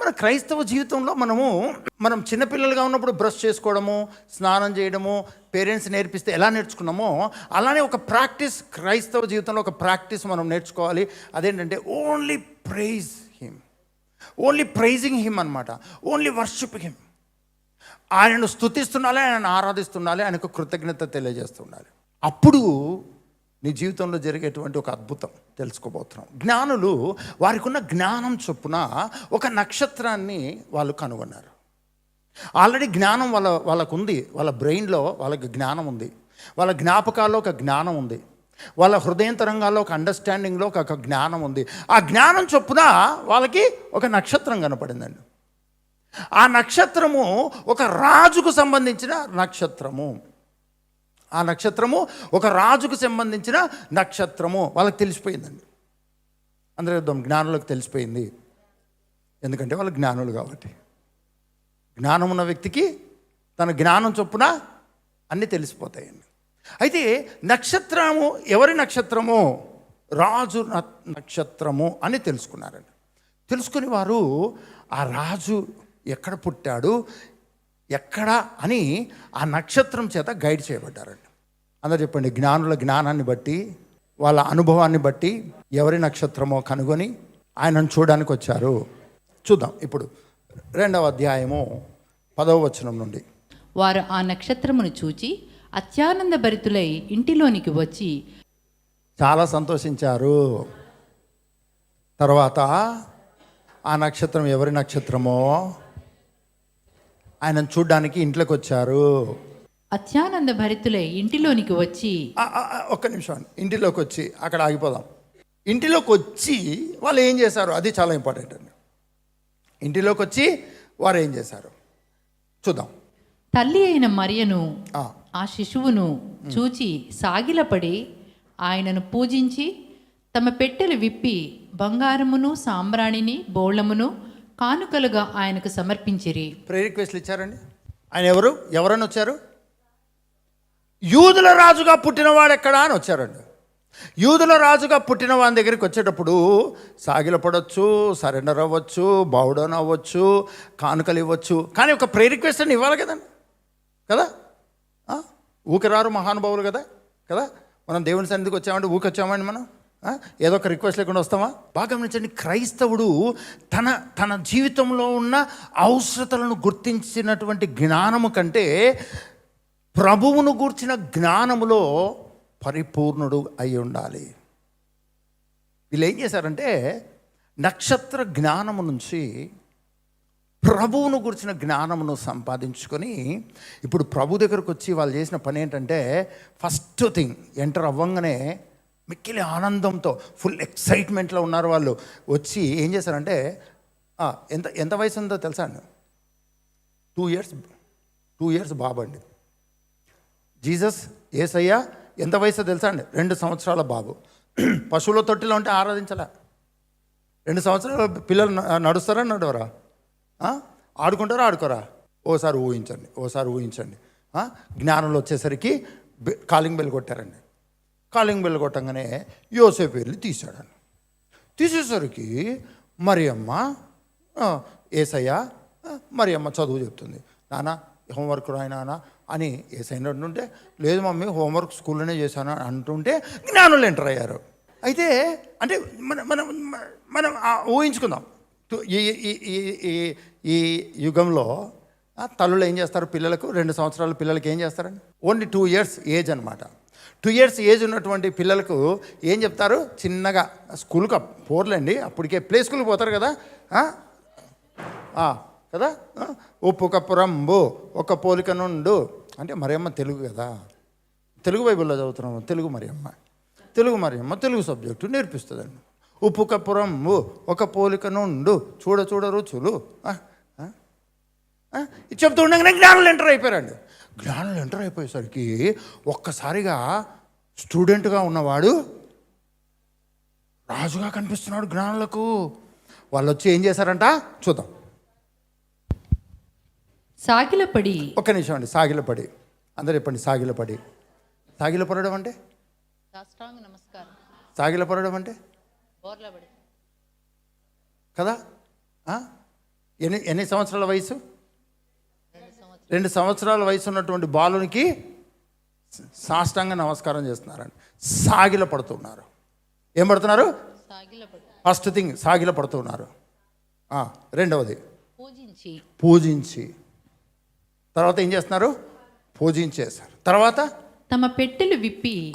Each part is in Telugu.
మన క్రైస్తవ జీవితంలో మనము మనం చిన్నపిల్లలుగా ఉన్నప్పుడు బ్రష్ చేసుకోవడము స్నానం చేయడము పేరెంట్స్ నేర్పిస్తే ఎలా నేర్చుకున్నామో అలానే ఒక ప్రాక్టీస్ క్రైస్తవ జీవితంలో ఒక ప్రాక్టీస్ మనం నేర్చుకోవాలి. అదేంటంటే only praise him. Only praising him అనమాట ఓన్లీ వర్షిప్ హిమ్. ఆయనను స్థుతిస్తుండాలి ఆయనను ఆరాధిస్తుండాలి ఆయనకు కృతజ్ఞత తెలియజేస్తుండాలి. అప్పుడు నీ జీవితంలో జరిగేటువంటి ఒక అద్భుతం తెలుసుకోబోతున్నాం. జ్ఞానులు వారికి ఉన్న జ్ఞానం చొప్పున ఒక నక్షత్రాన్ని వాళ్ళు కనుగొన్నారు. ఆల్రెడీ జ్ఞానం వాళ్ళ వాళ్ళకు ఉంది వాళ్ళ బ్రెయిన్లో వాళ్ళకి జ్ఞానం ఉంది. వాళ్ళ జ్ఞాపకాల్లో ఒక జ్ఞానం ఉంది. వాళ్ళ హృదయంతరంగాల్లో ఒక అండర్స్టాండింగ్లో ఒక ఒక జ్ఞానం ఉంది. ఆ జ్ఞానం చొప్పున వాళ్ళకి ఒక నక్షత్రం కనపడిందండి. ఆ నక్షత్రము ఒక రాజుకు సంబంధించిన నక్షత్రము. ఆ నక్షత్రము ఒక రాజుకు సంబంధించిన నక్షత్రము. వాళ్ళకి తెలిసిపోయిందండి. అందరూ యుద్ధం జ్ఞానులకు తెలిసిపోయింది. ఎందుకంటే వాళ్ళు జ్ఞానులు కాబట్టి. జ్ఞానం ఉన్న వ్యక్తికి తన జ్ఞానం చొప్పున అన్నీ తెలిసిపోతాయండి. అయితే నక్షత్రము ఎవరి నక్షత్రము? రాజు న- నక్షత్రము అని తెలుసుకున్నారండి. తెలుసుకుని వారు ఆ రాజు ఎక్కడ పుట్టాడు? ఎక్కడ అని ఆ నక్షత్రం చేత గైడ్ చేయబడ్డారండి అందరు చెప్పండి జ్ఞానుల జ్ఞానాన్ని బట్టి వాళ్ళ అనుభవాన్ని బట్టి ఎవరి నక్షత్రమో కనుగొని ఆయనను చూడడానికి వచ్చారు. చూద్దాం ఇప్పుడు రెండవ అధ్యాయము పదవ వచనం నుండి. వారు ఆ నక్షత్రమును చూచి అత్యానంద భరితులై ఇంటిలోనికి వచ్చి చాలా సంతోషించారు. తర్వాత ఆ నక్షత్రం ఎవరి నక్షత్రమో ఆయనను చూడ్డానికి ఇంట్లోకి వచ్చారు అత్యానంద భరితులై ఇంటిలోనికి వచ్చి ఒక్క నిమిషం. ఇంటిలోకి వచ్చి అక్కడ ఆగిపోదాం. ఇంటిలోకి వచ్చి వాళ్ళు ఏం చేశారు? అది చాలా ఇంపార్టెంట్ అండి. ఇంటిలోకి వచ్చి వారు ఏం చేశారు? చూద్దాం. తల్లి అయిన మరియను ఆ, ఆ శిశువును చూచి సాగిలపడి ఆయనను పూజించి తమ పెట్టెలు విప్పి బంగారమును సాంబ్రాణిని బోళమును కానుకలుగా ఆయనకు సమర్పించిరి. ప్రేయర్ రిక్వెస్ట్లు ఇచ్చారండి. ఆయన ఎవరు? ఎవరని వచ్చారు? యూదుల రాజుగా పుట్టినవాడు ఎక్కడా అని వచ్చారండి. యూదుల రాజుగా పుట్టిన వాని దగ్గరికి వచ్చేటప్పుడు సాగిల పడవచ్చు సరెండర్ అవ్వచ్చు బౌడన్ అవ్వచ్చు కానుకలు ఇవ్వచ్చు. కానీ ఒక ప్రే రిక్వెస్ట్ అని ఇవ్వాలి కదండి. కదా? ఆ? ఊకిరారు మహానుభావులు కదా? కదా? మనం దేవుని సన్నిధికి వచ్చామంటే ఊకొచ్చామండి మనం? ఏదో ఒక రిక్వెస్ట్ లేకుండా వస్తామా బాగా గమనించండి క్రైస్తవుడు తన తన జీవితంలో ఉన్న అవసరతలను గుర్తించినటువంటి జ్ఞానము కంటే ప్రభువును గూర్చిన జ్ఞానములో పరిపూర్ణుడు అయి ఉండాలి. వీళ్ళు ఏం చేశారంటే నక్షత్ర జ్ఞానము నుంచి ప్రభువును గురించిన జ్ఞానమును సంపాదించుకొని ఇప్పుడు ప్రభు దగ్గరకు వచ్చి వాళ్ళు చేసిన పని ఏంటంటే ఫస్ట్ థింగ్ ఎంటర్ అవ్వంగానే మిక్కిలి ఆనందంతో ఫుల్ ఎక్సైట్మెంట్లో ఉన్నారు వాళ్ళు. వచ్చి ఏం చేశారంటే ఎంత ఎంత వయసు ఉందో తెలుసా అండి? టూ ఇయర్స్ టూ ఇయర్స్ బాబండి జీసస్ ఏసయ్య ఎంత వయసు తెలుసా అండి? రెండు సంవత్సరాల బాబు. పశువుల తొట్టిలో ఉంటే ఆరాధించలే. రెండు సంవత్సరాల పిల్లలు నడుస్తారా నడవరా? ఆడుకుంటారా ఆడుకోరా? ఓసారి ఊహించండి ఓసారి ఊహించండి. జ్ఞానంలో వచ్చేసరికి కాలింగ్ బెల్ కొట్టారండి. కాలింగ్ బెల్ కొట్టంగానే యోసేపు వెళ్ళి తీశాడని తీసేసరికి మరి అమ్మ ఏసయ్య మరి అమ్మ చదువు చెప్తుంది. నాన్న హోంవర్క్ రాయి నాన్న అని ఏసైన అంటుంటే లేదు మమ్మీ హోంవర్క్ స్కూల్లోనే చేశాను అంటుంటే జ్ఞానులు ఎంటర్ అయ్యారు. అయితే అంటే మనం మనం మనం ఊహించుకుందాం. టు- ఈ ఈ ఈ- యుగంలో తల్లులు ఏం చేస్తారు? పిల్లలకు రెండు సంవత్సరాల పిల్లలకి ఏం చేస్తారండి? ఓన్లీ టూ ఇయర్స్ ఏజ్ అనమాట టూ ఇయర్స్ ఏజ్ ఉన్నటువంటి పిల్లలకు ఏం చెప్తారు? చిన్నగా స్కూల్కి అప్- పోర్లేండి అప్పటికే ప్లే స్కూల్కి పోతారు కదా? కదా? ఉప్పు కప్పురంబు ఒక పోలిక నుండు. అంటే మరియమ్మ తెలుగు కదా? తెలుగు బైబిల్లో చదువుతున్నాము. తెలుగు మరియమ్మ. తెలుగు మరియమ్మ తెలుగు సబ్జెక్టు నేర్పిస్తుందండి. ఉప్పు కప్పురంబు ఒక పోలిక నుండు. చూడ చూడ రుచులు. చెప్తూ ఉండగానే జ్ఞానులు ఎంటర్ అయిపోయారండి. జ్ఞానులు ఎంటర్ అయిపోయేసరికి ఒక్కసారిగా స్టూడెంట్గా ఉన్నవాడు రాజుగా కనిపిస్తున్నాడు జ్ఞానులకు. వాళ్ళు వచ్చి ఏం చేశారంట? చూద్దాం. సాగిలపడి. ఒక్క నిమిషం అండి సాగిలపడి. అందరు చెప్పండి సాగిలపడి. సాగిలపడడం అంటే? నమస్కారం. సాగిలపడడం అంటే? కదా? ఆ? ఎన్ని ఎన్ని సంవత్సరాల వయసు? రెండు సంవత్సరాల వయసు ఉన్నటువంటి బాలునికి సాష్టాంగ నమస్కారం చేస్తున్నారండి. సాగిల పడుతున్నారు. ఏం పడుతున్నారు? ఫస్ట్ థింగ్ సాగిల పడుతున్నారు. రెండవది. పూజించి. పూజించి. తర్వాత ఏం చేస్తున్నారు? పూజించేశారు. తర్వాత? తమ పెట్టెలు విప్పి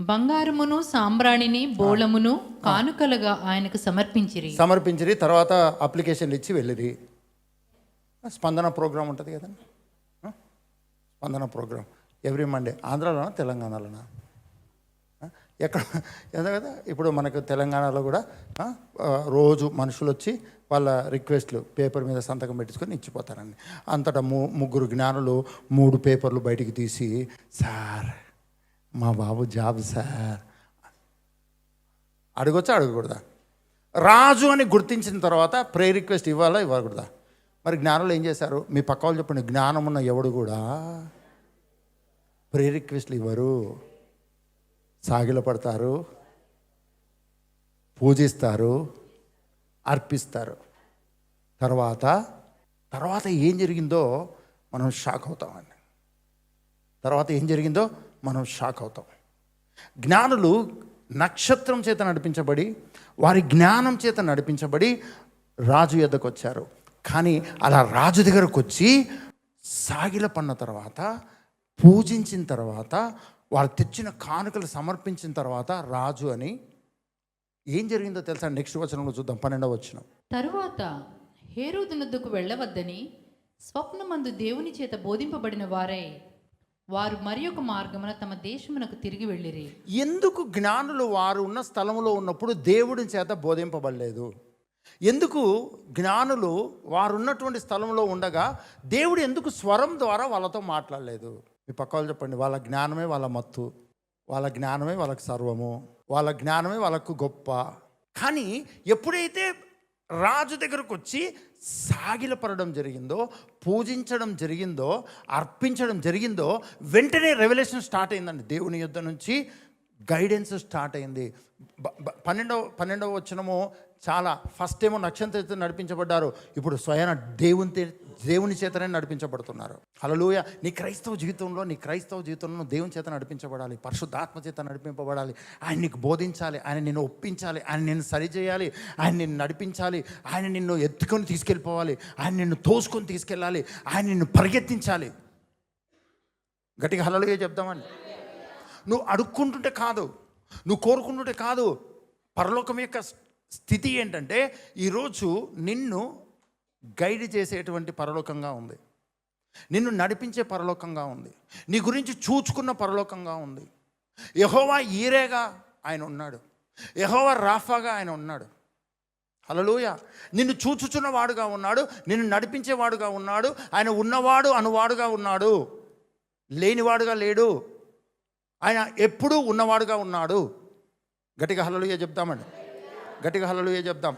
బంగారమును సాంబ్రాణిని బోళమును కానుకలుగా ఆయనకు సమర్పించిరి. సమర్పించిరి తర్వాత అప్లికేషన్లు ఇచ్చి వెళ్ళిరి. స్పందన ప్రోగ్రామ్ ఉంటుంది కదండి? Spandana program every Monday. ఆంధ్రాలోనా తెలంగాణలోనా? ఎక్కడ? ఎంత కదా. ఇప్పుడు మనకు తెలంగాణలో కూడా రోజు మనుషులు వచ్చి వాళ్ళ రిక్వెస్ట్లు పేపర్ మీద సంతకం పెట్టించుకొని ఇచ్చిపోతారండి అంతటా ము ముగ్గురు జ్ఞానులు మూడు పేపర్లు బయటికి తీసి సార్ మా బాబు జాబ్ సార్. అడగొచ్చా అడగకూడదా? రాజు అని గుర్తించిన తర్వాత ప్రే రిక్వెస్ట్ ఇవ్వాలా ఇవ్వకూడదా? మరి జ్ఞానులు ఏం చేశారు? మీ పక్క వాళ్ళు చెప్పండి జ్ఞానం ఉన్న ఎవడు కూడా ప్రే రిక్వెస్ట్లు ఇవ్వరు. సాగిలపడతారు. పూజిస్తారు. అర్పిస్తారు. తర్వాత తర్వాత ఏం జరిగిందో మనం షాక్ అవుతామండి తర్వాత ఏం జరిగిందో మనం షాక్ అవుతాం. జ్ఞానులు నక్షత్రం చేత నడిపించబడి వారి జ్ఞానం చేత నడిపించబడి రాజు ఎద్దకు వచ్చారు కానీ అలా రాజు దగ్గరకు వచ్చి సాగిల పన్న తర్వాత పూజించిన తర్వాత వాళ్ళు తెచ్చిన కానుకలు సమర్పించిన తర్వాత రాజు అని ఏం జరిగిందో తెలుసా? నెక్స్ట్ వచనంలో చూద్దాం పన్నెండవ వచనం. తరువాత హేరోదునద్దుకు వెళ్ళవద్దని స్వప్నమందు దేవుని చేత బోధింపబడిన వారై వారు మరి ఒక మార్గమున తమ దేశమునకు తిరిగి వెళ్ళిరి. ఎందుకు జ్ఞానులు వారు ఉన్న స్థలంలో ఉన్నప్పుడు దేవుడి చేత బోధింపబడలేదు? ఎందుకు జ్ఞానులు వారు ఉన్నటువంటి స్థలంలో ఉండగా దేవుడు ఎందుకు స్వరం ద్వారా వాళ్ళతో మాట్లాడలేదు? మీ పక్క వాళ్ళు చెప్పండి వాళ్ళ జ్ఞానమే వాళ్ళ మత్తు వాళ్ళ జ్ఞానమే వాళ్ళకి సర్వము వాళ్ళ జ్ఞానమే వాళ్ళకు గొప్ప. కానీ ఎప్పుడైతే రాజు దగ్గరకు వచ్చి సాగిలపడడం జరిగిందో పూజించడం జరిగిందో అర్పించడం జరిగిందో వెంటనే రెవల్యూషన్ స్టార్ట్ అయిందండి. దేవుని యుద్ధ నుంచి గైడెన్స్ స్టార్ట్ అయింది. పన్నెండవ పన్నెండవ వచ్చినము చాలా ఫస్ట్ ఏమో నక్షత్రం నడిపించబడ్డారు. ఇప్పుడు స్వయాన దేవుని దేవుని చేతనే నడిపించబడుతున్నారు. హలలుయ నీ క్రైస్తవ జీవితంలో నీ క్రైస్తవ జీవితంలో దేవుని చేత నడిపించబడాలి. పరిశుద్ధాత్మ చేత నడిపింపబడాలి. ఆయన నీకు బోధించాలి. ఆయన నిన్ను ఒప్పించాలి. ఆయన నిన్ను సరిచేయాలి ఆయన నిన్ను నడిపించాలి. ఆయన నిన్ను ఎత్తుకొని తీసుకెళ్ళిపోవాలి. ఆయన నిన్ను తోసుకొని తీసుకెళ్ళాలి. ఆయన నిన్ను పరిగెత్తించాలి. గట్టిగా హలలుగా చెప్దామండి నువ్వు అడుక్కుంటుంటే కాదు. నువ్వు కోరుకుంటుంటే కాదు. పరలోకం యొక్క స్థితి ఏంటంటే ఈరోజు నిన్ను గైడ్ చేసేటువంటి పరలోకంగా ఉంది. నిన్ను నడిపించే పరలోకంగా ఉంది. నీ గురించి చూచుకున్న పరలోకంగా ఉంది. యహోవా ఈరేగా ఆయన ఉన్నాడు. యహోవా రాఫాగా ఆయన ఉన్నాడు. హలలుయ నిన్ను చూచుచున్నవాడుగా ఉన్నాడు. నిన్ను నడిపించేవాడుగా ఉన్నాడు. ఆయన ఉన్నవాడు అనువాడుగా ఉన్నాడు. లేనివాడుగా లేడు. ఆయన ఎప్పుడూ ఉన్నవాడుగా ఉన్నాడు. గట్టిగా హలలుయ చెప్దామండి గట్టిగా హలలుయ చెప్దాం